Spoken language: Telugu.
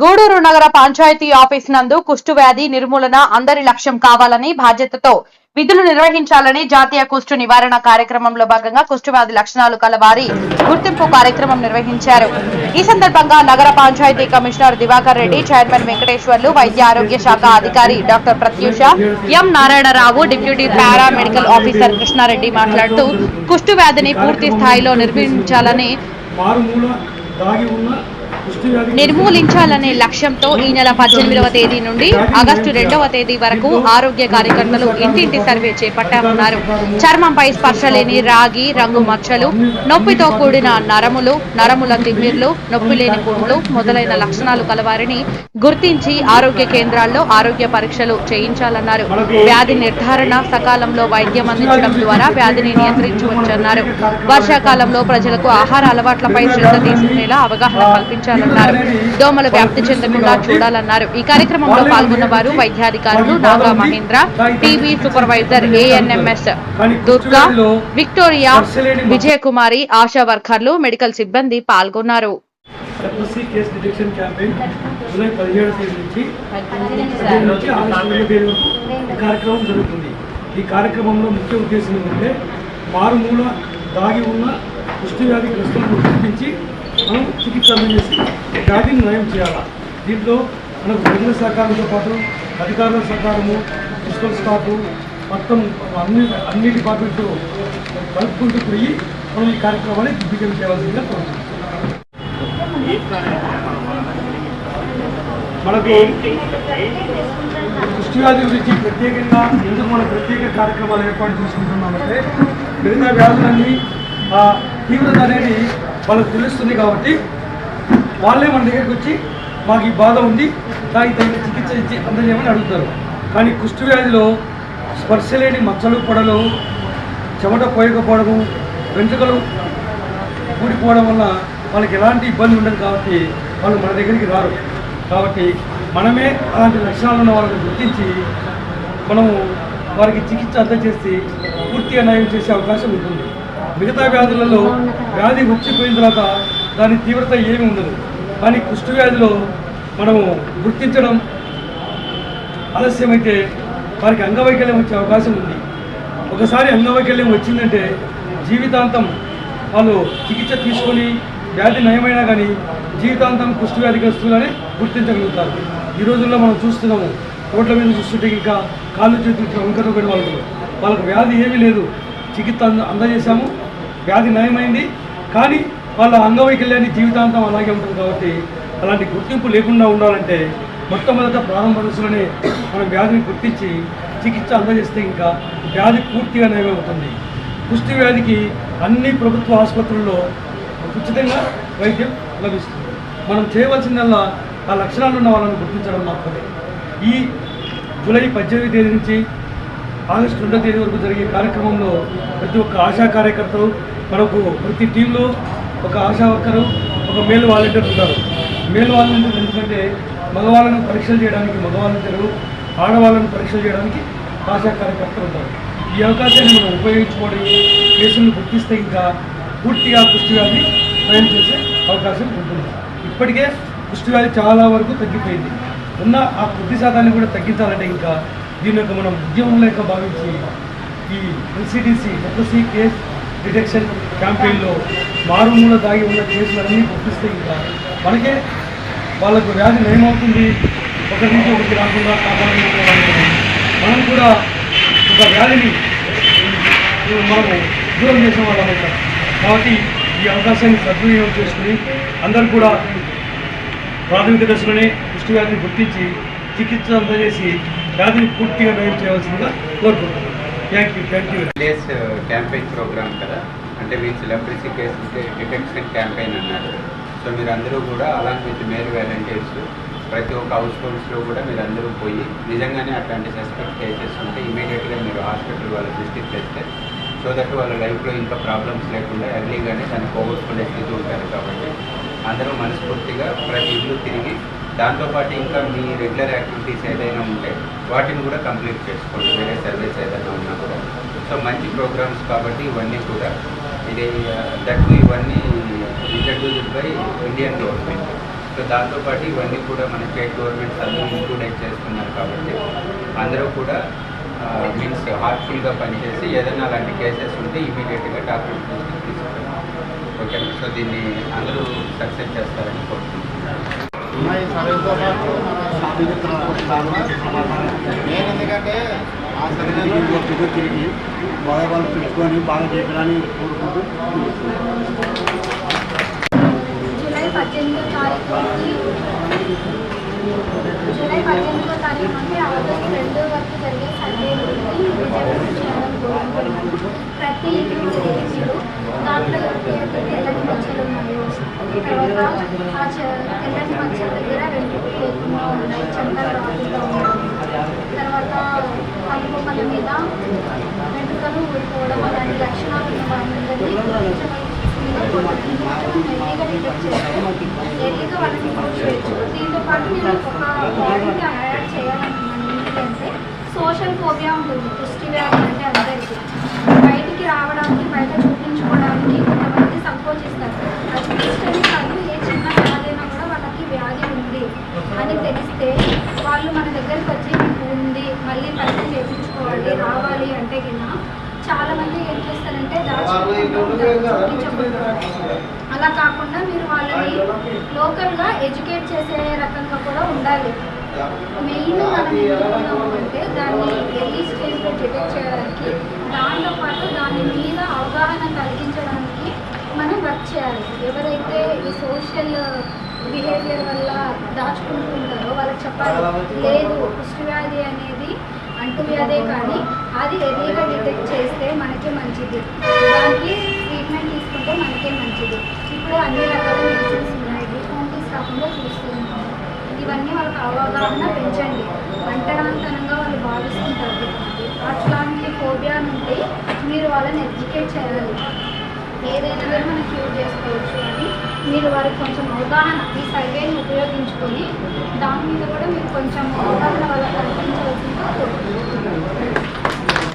గూడూరు నగర పంచాయతీ ఆఫీస్ నందు కుష్టు వ్యాధి నిర్మూలన అందరి లక్ష్యం కావాలని బాధ్యతతో విధులు నిర్వహించాలని జాతీయ కుష్టు నివారణ కార్యక్రమంలో భాగంగా కుష్టు వ్యాధి లక్షణాలు కలవారి గుర్తింపు కార్యక్రమం నిర్వహించారు. ఈ సందర్భంగా నగర పంచాయతీ కమిషనర్ దివాకర్ రెడ్డి చైర్మన్ వెంకటేశ్వర్లు వైద్య ఆరోగ్య శాఖ అధికారి doctor Pratyusha M Narayanarao deputy para medical officer Krishnareddy మాట్లాడుతూ కుష్టు వ్యాధిని పూర్తి స్థాయిలో నిర్మించాలని నిర్మూలించాలనే లక్ష్యంతో ఈ నెల పద్దెనిమిదవ తేదీ నుండి ఆగస్టు రెండవ తేదీ వరకు ఆరోగ్య కార్యకర్తలు ఇంటింటి సర్వే చేపట్టామన్నారు చర్మంపై స్పర్శ లేని రాగి రంగు మచ్చలు నొప్పితో కూడిన నరములు నరముల తిమ్మిర్లు నొప్పి లేని పుండ్లు మొదలైన లక్షణాలు కలవారిని గుర్తించి ఆరోగ్య కేంద్రాల్లో ఆరోగ్య పరీక్షలు చేయించాలన్నారు. వ్యాధి నిర్ధారణ సకాలంలో వైద్యం అందించడం ద్వారా వ్యాధిని నియంత్రించవచ్చన్నారు. వర్షాకాలంలో ప్రజలకు ఆహార అలవాట్లపై శ్రద్ధ తీసుకునేలా అవగాహన కల్పించారు. కల్పించాలన్నారు దోమలు వ్యాప్తి చెందకుండా చూడాలన్నారు. ఈ కార్యక్రమంలో పాల్గొన్న వారు వైద్యాధికారులు Naga Mahendra TV supervisor ANMs Durga Victoria Vijayakumari Asha వర్కర్లు మెడికల్ సిబ్బంది పాల్గొన్నారు. FSC case detection campaign July పదిహేడు తేదీ నుంచి పదిహేడు నుంచి ఆగస్టు ఇరవై తేదీ వరకు ఈ కార్యక్రమం జరుగుతుంది. ఈ కార్యక్రమంలో ముఖ్య ఉద్దేశం ఏంటంటే మారుమూల దాగి ఉన్న కుష్టి వ్యాధి గ్రస్తులను గుర్తించి మనం చికిత్స అందజేసి వ్యాధిని నయం చేయాలా? దీంట్లో మనకు ప్రజల సహకారంతో పాటు అధికారుల సహకారము ప్రిన్సిపల్ స్టాఫ్ మొత్తం అన్ని అన్ని డిపార్ట్మెంట్స్ కలుపుకుంటూ పోయి మనం ఈ కార్యక్రమాన్ని దిగ్విజయం చేయవలసిందిగా మనకు కుష్టి వ్యాధి గురించి ప్రత్యేకంగా ఎందుకు మనం ప్రత్యేక కార్యక్రమాలు ఏర్పాటు చేసుకుంటున్నామంటే మిగతా వ్యాధులన్నీ ఆ తీవ్రత అనేది వాళ్ళకు తెలుస్తుంది కాబట్టి వాళ్ళే మన దగ్గరికి వచ్చి మాకు ఈ బాధ ఉంది దానికి తగిన చికిత్స ఇచ్చి అందజేయమని అడుగుతారు? కానీ కుష్టి వ్యాధిలో స్పర్శ లేని మచ్చలు పొడలు చెమట పోయకపోవడము వెంట్రుకలు కూడిపోవడం వల్ల వాళ్ళకి ఎలాంటి ఇబ్బంది ఉండదు కాబట్టి వాళ్ళు మన దగ్గరికి రారు. కాబట్టి మనమే అలాంటి లక్షణాలు ఉన్న వాళ్ళని గుర్తించి మనము వారికి చికిత్స అందజేసి పూర్తిగా నయం చేసే అవకాశం ఉంటుంది. మిగతా వ్యాధులలో వ్యాధి వచ్చిపోయిన తర్వాత దాని తీవ్రత ఏమి ఉండదు. కానీ కుష్టు వ్యాధిలో మనము గుర్తించడం ఆలస్యమైతే వారికి అంగవైకల్యం వచ్చే అవకాశం ఉంది. ఒకసారి అంగవైకల్యం వచ్చిందంటే జీవితాంతం వాళ్ళు చికిత్స తీసుకొని వ్యాధి నయమైనా కానీ జీవితాంతం కుష్టి వ్యాధిగ్రస్తులని గుర్తించగలుగుతారు. ఈ రోజుల్లో మనం చూస్తున్నాము రోడ్ల మీద చూస్తుంటే ఇంకా కాళ్ళు చేతులు వంకరపడి వాళ్ళు వాళ్ళకు వ్యాధి ఏమీ లేదు. చికిత్స అంద అందజేశాము. వ్యాధి నయమైంది. కానీ వాళ్ళ అంగవైకల్యాన్ని జీవితాంతం అలాగే ఉంటుంది కాబట్టి అలాంటి గుర్తింపు లేకుండా ఉండాలంటే మొట్టమొదట ప్రారంభ దశలోనే మనం వ్యాధిని గుర్తించి చికిత్స అందజేస్తే ఇంకా వ్యాధి పూర్తిగా నయమవుతుంది కుష్టి వ్యాధికి అన్ని ప్రభుత్వ ఆసుపత్రుల్లో ఉచితంగా వైద్యం లభిస్తుంది. మనం చేయవలసిందల్లా ఆ లక్షణాలు ఉన్న వాళ్ళని గుర్తించడం మాత్రమే. ఈ జూలై పద్దెనిమిది తేదీ నుంచి ఆగస్టు రెండో తేదీ వరకు జరిగే కార్యక్రమంలో ప్రతి ఒక్క ఆశా కార్యకర్తలు మనకు ప్రతి టీంలో ఒక ఆశా వర్కరు ఒక మేల్ వాలంటీర్ ఉంటారు. మేల్ వాలంటీర్ ఎందుకంటే మగవాళ్ళను పరీక్షలు చేయడానికి మగ వాలంటీరు ఆడవాళ్ళను పరీక్షలు చేయడానికి ఆశా కార్యకర్తలు ఉంటారు. ఈ అవకాశాన్ని మనం ఉపయోగించుకోవడం కేసులను గుర్తిస్తే ఇంకా పూర్తిగా కుష్టి వ్యాధి ప్రయాణం చేసే అవకాశం ఉంటుంది. ఇప్పటికే కుష్టి వ్యాధి చాలా వరకు తగ్గిపోయింది. ఉన్న ఆ కొద్ది శాతాన్ని కూడా తగ్గించాలంటే ఇంకా దీని యొక్క మనం ఉద్యమం లేక భావించి ఈ ఎన్సిడిసి ఎఫ్ఎస్సి కేస్ డిటెక్షన్ క్యాంపెయిన్లో మారుమూల దాగి ఉన్న కేసులన్నీ గుర్తిస్తే ఇంకా మనకే వాళ్ళకు వ్యాధి నయమవుతుంది. ఒకరి నుంచి ఒకటి రాకుండా కాపాడుకోవాలని మనం కూడా ఒక వ్యాధిని మనము దూరం చేసిన వాళ్ళం కాబట్టి ఈ అవకాశాన్ని సద్వినియోగం చేసుకుని అందరూ కూడా ప్రాథమిక దశలోనే కుష్టి వ్యాధిని గుర్తించి చికిత్స అందజేసి వ్యాధిని పూర్తిగా నయం చేయవలసిందిగా కోరుకుంటున్నాను. Thank you thank you days campaign programme కదా? అంటే means celebrity cases detection campaign అన్నారు. సో మీరందరూ కూడా అలాంగ్ విత్ మేల్ వాలంటీర్స్ ప్రతి ఒక్క హౌస్ హోల్డ్స్లో కూడా మీరందరూ పోయి నిజంగానే అట్లాంటి సస్పెక్ట్ కేసెస్ ఉంటే ఇమీడియట్గా మీరు హాస్పిటల్ వాళ్ళ దృష్టికి తెస్తే సో దట్ వాళ్ళ లైఫ్లో ఇంకా ప్రాబ్లమ్స్ లేకుండా ఎర్లీగానే దాన్ని పోగొట్టుకునే స్థితి ఉంటారు కాబట్టి అందరూ మనస్ఫూర్తిగా ప్రతి ఇల్లు తిరిగి దాంతోపాటు ఇంకా మీ రెగ్యులర్ యాక్టివిటీస్ ఏదైనా ఉంటే వాటిని కూడా కంప్లీట్ చేసుకోండి. వేరే సర్వీస్ ఏదైనా ఉన్నా కూడా. సో మంచి ప్రోగ్రామ్స్ కాబట్టి ఇవన్నీ కూడా. ఇది దట్ ఇవన్నీ introduced by Indian government so దాంతోపాటు ఇవన్నీ కూడా మన స్టేట్ గవర్నమెంట్స్ అందరూ ఇంక్లూడెడ్ చేస్తున్నారు కాబట్టి అందరూ కూడా మీన్స్ హార్ట్ఫుల్గా పనిచేసి ఏదైనా అలాంటి కేసెస్ ఉంటే ఇమీడియట్గా డాక్టర్ దృష్టికి ఓకే సో దీన్ని అందరూ సక్సెస్ చేస్తారు. ఉన్నాయి. సర్వేతో పాటు నేను ఎందుకంటే ఆ సర్వేలో తిరిగి బాగా వాళ్ళు పెట్టుకొని బాగా చేయాలని కోరుకుంటూ జూలై పద్దెనిమిదో తారీఖు నుండి జూలై పద్దెనిమిదో తారీఖు నుండి ఆగస్టు రెండు వరకు జరిగే సర్వే నుండి చేయాలని కోరుకుంటున్నాను. ప్రతి దాంట్లో ఉన్నాయో తర్వాత ఆ తెల్లని దగ్గర వెంట్రుకలు లేకుండా ఉన్నాయి చెంతలు రాకుండా ఉన్నాయి తర్వాత కనుబొమ్మల మీద వెంట్రుకలు ఊడిపోవడం అలాంటి లక్షణాలు ఉన్న వారందరినీ ఎర్లీగా వాళ్ళని ఇంప్రూవ్ చేయొచ్చు దీంతో పాటు నేను ఒక పాయింట్ యాడ్ చేయాలనుకున్నాను ఏంటంటే సోషల్ ఫోబియా ఉంటుంది దృష్టి వ్యాధి అంటే అందరికీ. బయటికి రావడానికి బయట చూపించుకోవడానికి కొంతమంది సంకోచిస్తారు అది పుష్టి కాదు ఏ చిన్న వ్యాధైనా కూడా వాళ్ళకి వ్యాధి ఉంది అని తెలిస్తే వాళ్ళు మన దగ్గరికి వచ్చి మీకు ఉంది మళ్ళీ పరీక్ష చేయించుకోవాలి రావాలి అంటే కింద చాలా మంది ఏం చేస్తారంటే దాచుకుంటూ ఉంటారు, చూపించకుండా. అలా కాకుండా మీరు వాళ్ళని లోకల్గా ఎడ్యుకేట్ చేసే రకంగా కూడా ఉండాలి. మెయిన్ మనం అంటే దాన్ని ఎర్లీ స్టేజ్లో డిటెక్ట్ చేయడానికి దాంతో పాటు దాని మీద అవగాహన కలిగించడానికి మనం వర్క్ చేయాలి. ఎవరైతే ఈ సోషల్ బిహేవియర్ వల్ల దాచుకుంటూ ఉంటారో వాళ్ళకి చెప్పాలి లేదు కుష్టి వ్యాధి అనేది అంటువ్యాధే కానీ అది ఎర్లీగా డిటెక్ట్ చేస్తే మనకి మంచిది. ఇప్పుడు అన్ని రకాల మెడిసిన్స్ ఉన్నాయి. డిఫాంటీస్ కాకుండా చూస్తున్నాము ఇవన్నీ వాళ్ళకి అవగాహన పెంచండి. అంటరాంతనంగా వాళ్ళు భావిస్తుంటారు అట్లాంటి ఫోబియా నుండి మీరు వాళ్ళని ఎడ్యుకేట్ చేయాలి. ఏదైనా కానీ మనం క్యూర్ చేసుకోవచ్చు అని మీరు వారికి కొంచెం అవగాహన ఈ సర్వేని ఉపయోగించుకొని దాని మీద కూడా మీరు కొంచెం అవగాహన వాళ్ళకి కల్పించవలసిందిగా కోరుకుంటున్నాను.